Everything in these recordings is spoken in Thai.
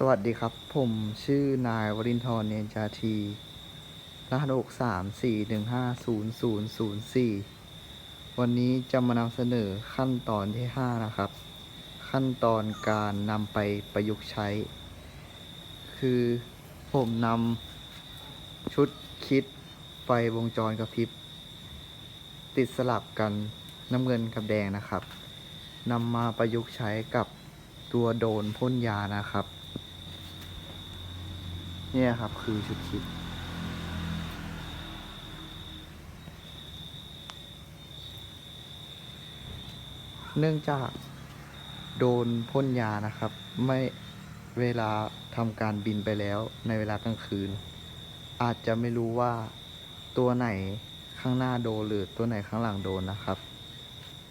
สวัสดีครับ ผมชื่อนายวรินทร์เนนจาทีรหัสหกสามสี่หนึ่งห้าศูนย์ศูนย์ศูนย์สี่วันนี้จะมานำเสนอขั้นตอนที่ห้านะครับ ขั้นตอนการนำไปประยุกต์ใช้ คือผมนำชุดคิดไฟวงจรกระพริบ ติดสลับกันน้ำเงินกับแดงนะครับนำมาประยุกต์ใช้กับตัวโดนพ่นยานะครับ เนี่ยครับคือชุดคิด เนื่องจากโดนพ่นยานะครับ ไม่เวลาทำการบินไปแล้วในเวลากลางคืน อาจจะไม่รู้ว่าตัวไหนข้างหน้าโดนหรือตัวไหนข้างหลังโดนนะครับ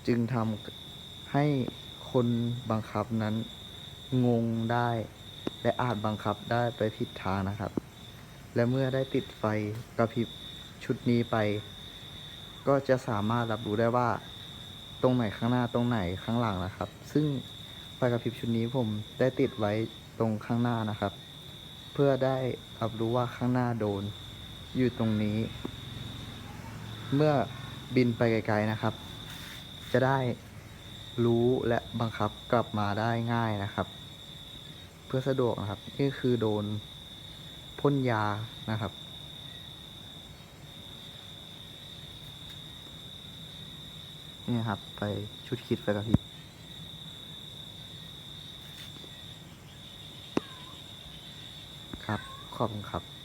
จึงทำให้คนบังคับนั้นงงได้ และอาจบังคับได้ไปผิดทางนะครับ และเมื่อได้ติดไฟกระพริบชุดนี้ไป ก็จะสามารถรับรู้ได้ว่า ตรงไหนข้างหน้าตรงไหนข้างหลังนะครับ ซึ่งไฟกระพริบชุดนี้ผมได้ติดไว้ตรงข้างหน้านะครับ เพื่อได้รับรู้ว่าข้างหน้าโดน อยู่ตรงนี้ เมื่อบินไปไกลๆนะครับ จะได้รู้และบังคับกลับมาได้ง่ายนะครับ เพื่อสะดวกนะครับ นี่คือโดนพ่นยานะครับ นี่ครับ ไปชุดคิดไปกับพี่ครับ ขอบคุณครับ